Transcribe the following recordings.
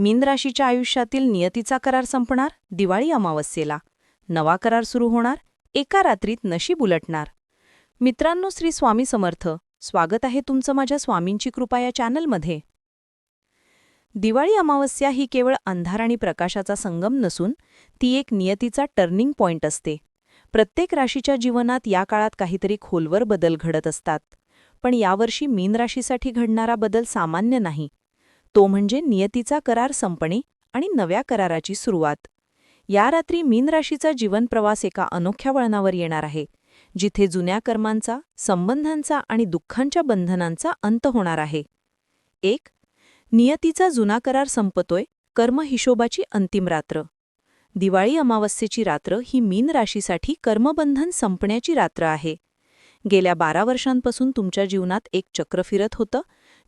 मीन राशीच्या आयुष्यातील नियतीचा करार संपणार दिवाळी अमावस्येला. नवा करार सुरू होणार एका रात्रीत नशीब उलटणार. मित्रांनो श्री स्वामी समर्थ. स्वागत आहे तुमचं माझ्या स्वामींची कृपा या चॅनलमध्ये. दिवाळी अमावस्या ही केवळ अंधार आणि प्रकाशाचा संगम नसून ती एक नियतीचा टर्निंग पॉइंट असते. प्रत्येक राशीच्या जीवनात या काळात काहीतरी खोलवर बदल घडत असतात. पण यावर्षी मीन राशीसाठी घडणारा बदल सामान्य नाही. तो म्हणजे नियतीचा करार संपणे आणि नव्या कराराची सुरुवात. या रात्री मीन राशीचा जीवनप्रवास एका अनोख्या वळणावर येणार आहे जिथे जुन्या कर्मांचा संबंधांचा आणि दुःखांच्या बंधनांचा अंत होणार आहे. एक नियतीचा जुना करार संपतोय कर्म हिशोबाची अंतिम रात्र. दिवाळी अमावस्येची रात्र ही मीन राशीसाठी कर्मबंधन संपण्याची रात्र आहे. गेल्या बारा वर्षांपासून तुमच्या जीवनात एक चक्र फिरत होतं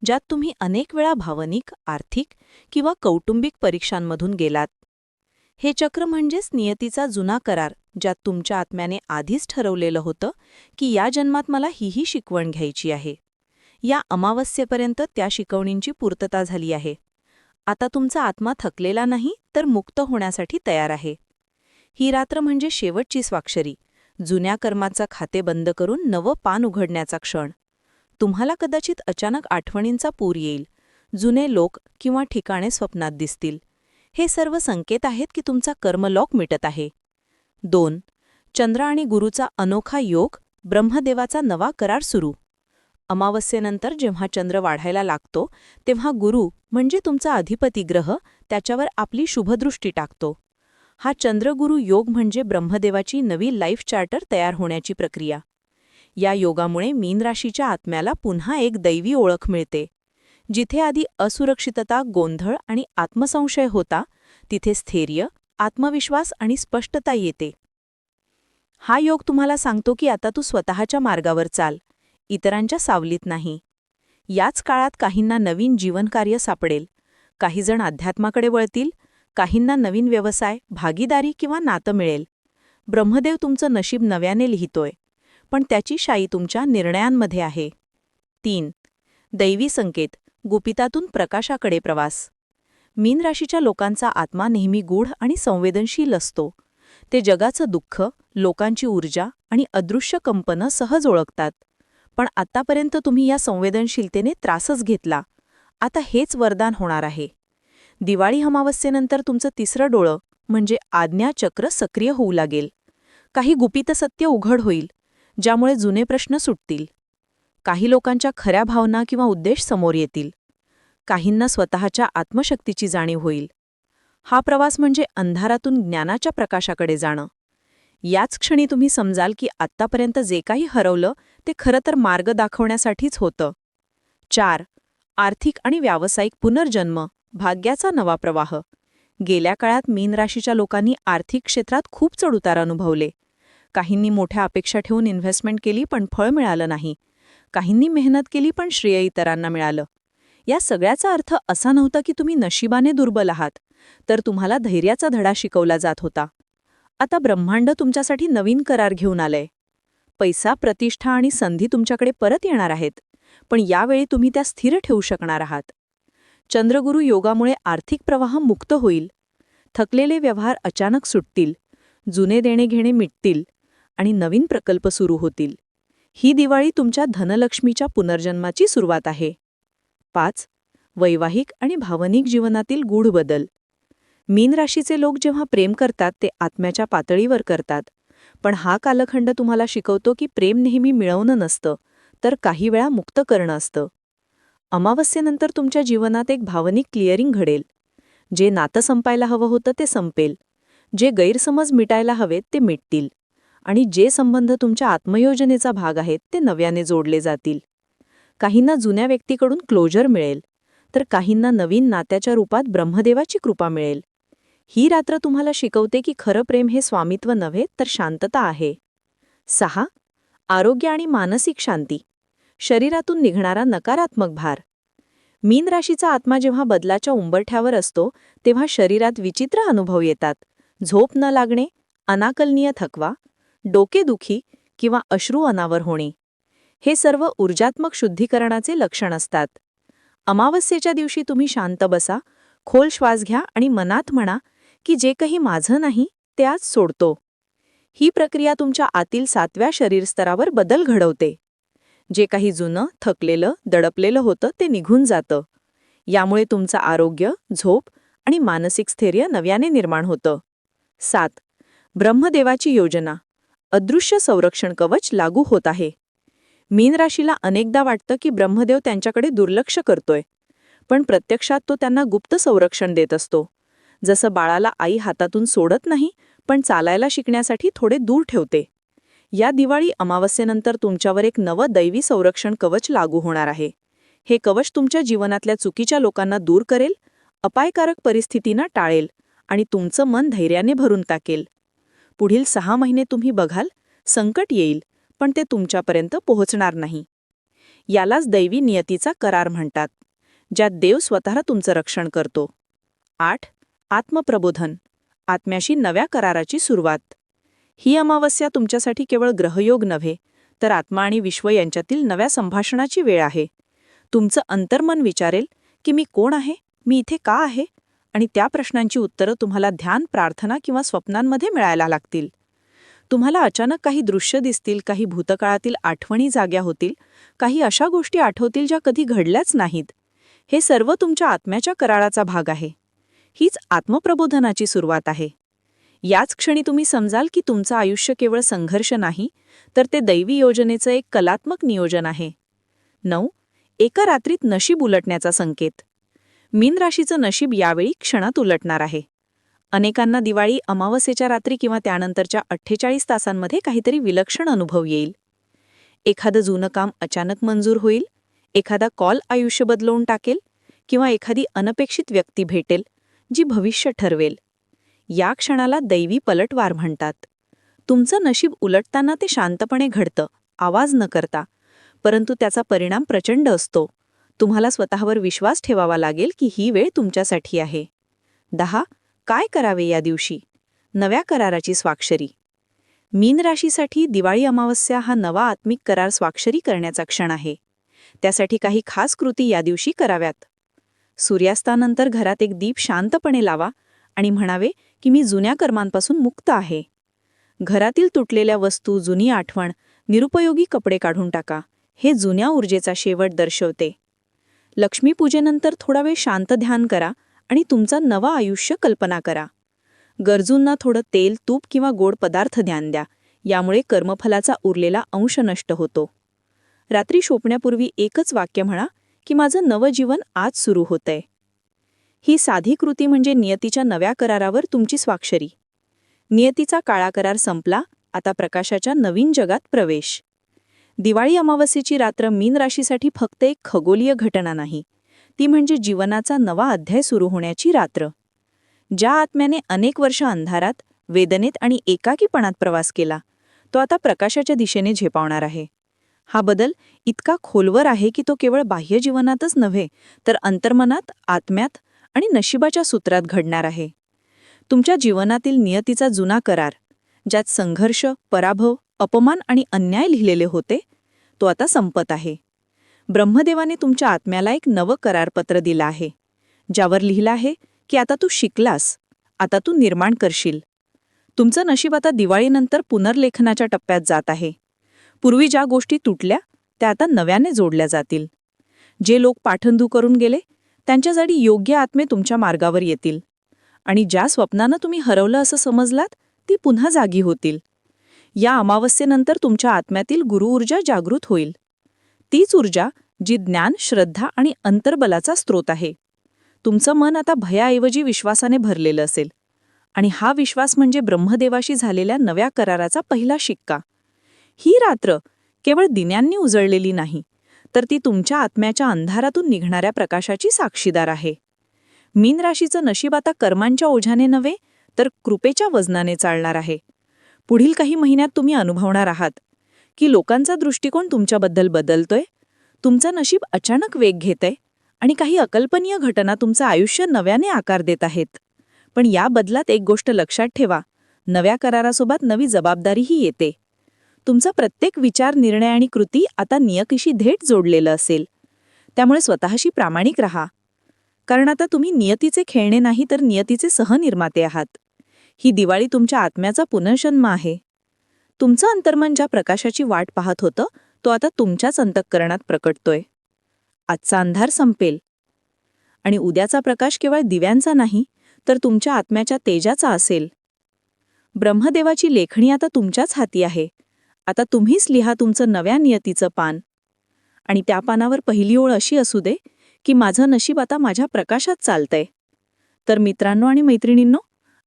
ज्यात तुम्ही अनेक वेळा भावनिक आर्थिक किंवा कौटुंबिक परीक्षांमधून गेलात. हे चक्र म्हणजेच नियतीचा जुना करार ज्यात तुमच्या आत्म्याने आधीच ठरवलेलं होतं की या जन्मात मला हीही शिकवण घ्यायची आहे. या अमावस्येपर्यंत त्या शिकवणींची पूर्तता झाली आहे. आता तुमचा आत्मा थकलेला नाही तर मुक्त होण्यासाठी तयार आहे. ही रात्र म्हणजे शेवटची स्वाक्षरी जुन्या कर्माचा खाते बंद करून नवं पान उघडण्याचा क्षण. तुम्हाला कदाचित अचानक आठवणींचा पूर येईल जुने लोक किंवा ठिकाणे स्वप्नात दिसतील. हे सर्व संकेत आहेत की तुमचा कर्मलॉक मिटत आहे. दोन चंद्र आणि गुरुचा अनोखा योग ब्रह्मदेवाचा नवा करार सुरू. अमावस्येनंतर जेव्हा चंद्र वाढायला लागतो तेव्हा गुरु म्हणजे तुमचा अधिपती ग्रह त्याच्यावर आपली शुभदृष्टी टाकतो. हा चंद्रगुरु योग म्हणजे ब्रह्मदेवाची नवी लाईफ चार्टर तयार होण्याची प्रक्रिया. या योगामुळे मीन राशीच्या आत्म्याला पुन्हा एक दैवी ओळख मिळते. जिथे आधी असुरक्षितता गोंधळ आणि आत्मसंशय होता तिथे स्थैर्य आत्मविश्वास आणि स्पष्टता येते. हा योग तुम्हाला सांगतो की आता तू स्वतःच्या मार्गावर चाल इतरांच्या सावलीत नाही. याच काळात काहींना नवीन जीवनकार्य सापडेल काहीजण अध्यात्माकडे वळतील काहींना नवीन व्यवसाय भागीदारी किंवा नातं मिळेल. ब्रह्मदेव तुमचं नशीब नव्याने लिहितोय. पण त्याची शाई तुमच्या निर्णयांमध्ये आहे. तीन. दैवी संकेत गुपितातून प्रकाशाकडे प्रवास. मीन राशीच्या लोकांचा आत्मा नेहमी गूढ आणि संवेदनशील असतो. ते जगाचं दुःख लोकांची ऊर्जा आणि अदृश्य कंपनं सहज ओळखतात. पण आत्तापर्यंत तुम्ही या संवेदनशीलतेने त्रासच घेतला. आता हेच वरदान होणार आहे. दिवाळी अमावस्येनंतर तुमचं तिसरं डोळं म्हणजे आज्ञाचक्र सक्रिय होऊ लागेल. काही गुपित सत्य उघड होईल. ज्यामुळे जुने प्रश्न सुटतील. काही लोकांच्या खऱ्या भावना किंवा उद्देश समोर येतील. काहींना स्वतःच्या आत्मशक्तीची जाणीव होईल. हा प्रवास म्हणजे अंधारातून ज्ञानाच्या प्रकाशाकडे जाणं. याच क्षणी तुम्ही समजाल की आत्तापर्यंत जे काही हरवलं ते खरं तर मार्ग दाखवण्यासाठीच होतं. चार. आर्थिक आणि व्यावसायिक पुनर्जन्म भाग्याचा नवा प्रवाह. गेल्या काळात मीन राशीच्या लोकांनी आर्थिक क्षेत्रात खूप चढउतार अनुभवले. काहींनी मोठ्या अपेक्षा ठेवून इन्व्हेस्टमेंट केली पण फळ मिळालं नाही. काहींनी मेहनत केली पण श्रेय इतरांना मिळालं. या सगळ्याचा अर्थ असा नव्हता की तुम्ही नशिबाने दुर्बल आहात तर तुम्हाला धैर्याचा धडा शिकवला जात होता. आता ब्रह्मांड तुमच्यासाठी नवीन करार घेऊन आलंय. पैसा प्रतिष्ठा आणि संधी तुमच्याकडे परत येणार आहेत पण यावेळी तुम्ही त्या स्थिर ठेवू शकणार आहात. चंद्रगुरु योगामुळे आर्थिक प्रवाह मुक्त होईल. थकलेले व्यवहार अचानक सुटतील. जुने देणे घेणे मिटतील. आणि नवीन प्रकल्प सुरू होतील. ही दिवाळी तुमच्या धनलक्ष्मीच्या पुनर्जन्माची सुरुवात आहे. पाच. वैवाहिक आणि भावनिक जीवनातील गूढ बदल. मीन राशीचे लोक जेव्हा प्रेम करतात ते आत्म्याच्या पातळीवर करतात. पण हा कालखंड तुम्हाला शिकवतो की प्रेम नेहमी मिळवणं नसतं तर काही वेळा मुक्त करणं असतं. अमावस्येनंतर तुमच्या जीवनात एक भावनिक क्लिअरिंग घडेल. जे नातं संपायला हवं होतं ते संपेल. जे गैरसमज मिटायला हवेत ते मिटतील. आणि जे संबंध तुमच्या आत्मयोजनेचा भाग आहेत ते नव्याने जोडले जातील. काहींना जुन्या व्यक्तीकडून क्लोजर मिळेल तर काहींना नवीन नात्याच्या रूपात ब्रह्मदेवाची कृपा मिळेल. ही रात्र तुम्हाला शिकवते की खरं प्रेम हे स्वामित्व नव्हे तर शांतता आहे. सहा. आरोग्य आणि मानसिक शांती. शरीरातून निघणारा नकारात्मक भार. मीन राशीचा आत्मा जेव्हा बदलाच्या उंबरठ्यावर असतो तेव्हा शरीरात विचित्र अनुभव येतात. झोप न लागणे अनाकलनीय थकवा डोकेदुखी किंवा अश्रू अनावर होणे. हे सर्व ऊर्जात्मक शुद्धीकरणाचे लक्षण असतात. अमावस्येच्या दिवशी तुम्ही शांत बसा खोल श्वास घ्या आणि मनात म्हणा की जे काही माझं नाही ते आज सोडतो. ही प्रक्रिया तुमच्या आतील सातव्या शरीरस्तरावर बदल घडवते. जे काही जुनं थकलेलं दडपलेलं होतं ते निघून जातं. यामुळे तुमचं आरोग्य झोप आणि मानसिक स्थैर्य नव्याने निर्माण होतं. सात. ब्रह्मदेवाची योजना. अदृश्य संरक्षण कवच लागू होत आहे. मीन राशीला अनेकदा वाटतं की ब्रह्मदेव त्यांच्याकडे दुर्लक्ष करतोय. पण प्रत्यक्षात तो त्यांना गुप्त संरक्षण देत असतो. जसं बाळाला आई हातातून सोडत नाही पण चालायला शिकण्यासाठी थोडे दूर ठेवते. या दिवाळी अमावस्येनंतर तुमच्यावर एक नवं दैवी संरक्षण कवच लागू होणार आहे. हे कवच तुमच्या जीवनातल्या चुकीच्या लोकांना दूर करेल अपायकारक परिस्थितींना टाळेल आणि तुमचं मन धैर्याने भरून टाकेल. पुढील सहा महिने तुम्ही बघाल संकट येईल पण ते तुमच्यापर्यंत पोहोचणार नाही. यालाच दैवी नियतीचा करार म्हणतात ज्यात देव स्वतः तुमचं रक्षण करतो. आठ. आत्मप्रबोधन आत्म्याशी नव्या कराराची सुरुवात. ही अमावस्या तुमच्यासाठी केवळ ग्रहयोग नव्हे तर आत्मा आणि विश्व यांच्यातील नव्या संभाषणाची वेळ आहे. तुमचं अंतर्मन विचारेल की मी कोण आहे मी इथे का आहे? आणि त्या प्रश्नांची उत्तरं तुम्हाला ध्यान प्रार्थना किंवा स्वप्नांमध्ये मिळायला लागतील. तुम्हाला अचानक काही दृश्य दिसतील काही भूतकाळातील आठवणी जाग्या होतील काही अशा गोष्टी आठवतील ज्या कधी घडल्याच नाहीत. हे सर्व तुमच्या आत्म्याच्या कराराचा भाग आहे. हीच आत्मप्रबोधनाची सुरुवात आहे. याच क्षणी तुम्ही समजाल की तुमचं आयुष्य केवळ संघर्ष नाही तर ते दैवी योजनेचं एक कलात्मक नियोजन आहे. नऊ. एका रात्रीत नशीब उलटण्याचा संकेत. मीन राशीचं नशीब यावेळी क्षणात उलटणार आहे. अनेकांना दिवाळी अमावस्येच्या रात्री किंवा त्यानंतरच्या अठ्ठेचाळीस तासांमध्ये काहीतरी विलक्षण अनुभव येईल. एखादं जुनं काम अचानक मंजूर होईल एखादा कॉल आयुष्य बदलवून टाकेल किंवा एखादी अनपेक्षित व्यक्ती भेटेल जी भविष्य ठरवेल. या क्षणाला दैवी पलटवार म्हणतात. तुमचं नशीब उलटताना ते शांतपणे घडतं आवाज न करता परंतु त्याचा परिणाम प्रचंड असतो. तुम्हाला स्वतःवर विश्वास ठेवावा लागेल की ही वेळ तुमच्यासाठी आहे. दहा. काय करावे या दिवशी? नव्या कराराची स्वाक्षरी. मीन राशीसाठी दिवाळी अमावस्या हा नवा आत्मिक करार स्वाक्षरी करण्याचा क्षण आहे. त्यासाठी काही खास कृती या दिवशी कराव्यात. सूर्यास्तानंतर घरात एक दीप शांतपणे लावा आणि म्हणावे की मी जुन्या कर्मांपासून मुक्त आहे. घरातील तुटलेल्या वस्तू जुनी आठवण निरुपयोगी कपडे काढून टाका. हे जुन्या ऊर्जेचा शेवट दर्शवते. लक्ष्मीपूजेनंतर थोडा वेळ शांत ध्यान करा आणि तुमचा नवा आयुष्य कल्पना करा. गरजूंना थोडं तेल तूप किंवा गोड पदार्थ ध्यान द्या. यामुळे कर्मफलाचा उरलेला अंश नष्ट होतो. रात्री शोपण्यापूर्वी एकच वाक्य म्हणा की माझं नवजीवन आज सुरू होतंय. ही साधी कृती म्हणजे नियतीच्या नव्या करारावर तुमची स्वाक्षरी. नियतीचा काळा करार संपला आता प्रकाशाच्या नवीन जगात प्रवेश. दिवाळी अमावस्येची रात्र मीन राशीसाठी फक्त एक खगोलीय घटना नाही ती म्हणजे जीवनाचा नवा अध्याय सुरू होण्याची रात्र. ज्या आत्म्याने अनेक वर्ष अंधारात वेदनेत आणि एकाकीपणात प्रवास केला तो आता प्रकाशाच्या दिशेने झेपावणार आहे. हा बदल इतका खोलवर आहे की तो केवळ बाह्य जीवनातच नव्हे तर अंतर्मनात आत्म्यात आणि नशिबाच्या सूत्रात घडणार आहे. तुमच्या जीवनातील नियतीचा जुना करार ज्यात संघर्ष पराभव अपमान आणि अन्याय लिहिलेले होते तो आता संपत आहे. ब्रह्मदेवाने तुमच्या आत्म्याला एक नवं करारपत्र दिलं आहे ज्यावर लिहिलं आहे की आता तू शिकलास आता तू निर्माण करशील. तुमचं नशीब आता दिवाळीनंतर पुनर्लेखनाच्या टप्प्यात जात आहे. पूर्वी ज्या गोष्टी तुटल्या त्या आता नव्याने जोडल्या जातील. जे लोक पाठंदू करून गेले त्यांच्यासाठी योग्य आत्मे तुमच्या मार्गावर येतील. आणि ज्या स्वप्नानं तुम्ही हरवलं असं समजलात ती पुन्हा जागी होतील. या अमावस्येनंतर तुमच्या आत्म्यातील गुरुऊर्जा जागृत होईल. तीच ऊर्जा जी ज्ञान श्रद्धा आणि अंतर्बलाचा स्रोत आहे. तुमचं मन आता भयाऐवजी विश्वासाने भरलेलं असेल. आणि हा विश्वास म्हणजे ब्रह्मदेवाशी झालेल्या नव्या कराराचा पहिला शिक्का. ही रात्र केवळ दिन्यांनी उजळलेली नाही तर ती तुमच्या आत्म्याच्या अंधारातून निघणाऱ्या प्रकाशाची साक्षीदार आहे. मीन राशीचं नशीब आता कर्मांच्या ओझ्याने नव्हे तर कृपेच्या वजनाने चालणार आहे. पुढील काही महिन्यात तुम्ही अनुभवणार आहात. की लोकांचा दृष्टिकोन तुमच्याबद्दल बदलतोय? तुमचं नशीब अचानक वेग घेतंय? आणि काही अकल्पनीय घटना तुमचं आयुष्य नव्याने आकार देत आहेत. पण या बदलात एक गोष्ट लक्षात ठेवा. नव्या करारासोबत नवी जबाबदारीही येते. तुमचा प्रत्येक विचार निर्णय आणि कृती आता नियकीशी धेट जोडलेलं असेल. त्यामुळे स्वतःशी प्रामाणिक रहा. कारण आता तुम्ही नियतीचे खेळणे नाही तर नियतीचे सहनिर्माते आहात. ही दिवाळी तुमच्या आत्म्याचा पुनर्जन्म आहे. तुमचं अंतर्मन ज्या प्रकाशाची वाट पाहत होतं तो आता तुमच्याच अंतःकरणात प्रकटतोय. आजचा अंधार संपेल. आणि उद्याचा प्रकाश केवळ दिव्यांचा नाही तर तुमच्या आत्म्याच्या तेजाचा असेल. ब्रह्मदेवाची लेखणी आता तुमच्याच हाती आहे. आता तुम्हीच लिहा तुमचं नव्या नियतीचं पान. आणि त्या पानावर पहिली ओळ अशी असू दे की माझं नशीब आता माझ्या प्रकाशात चालतंय. तर मित्रांनो आणि मैत्रिणींनो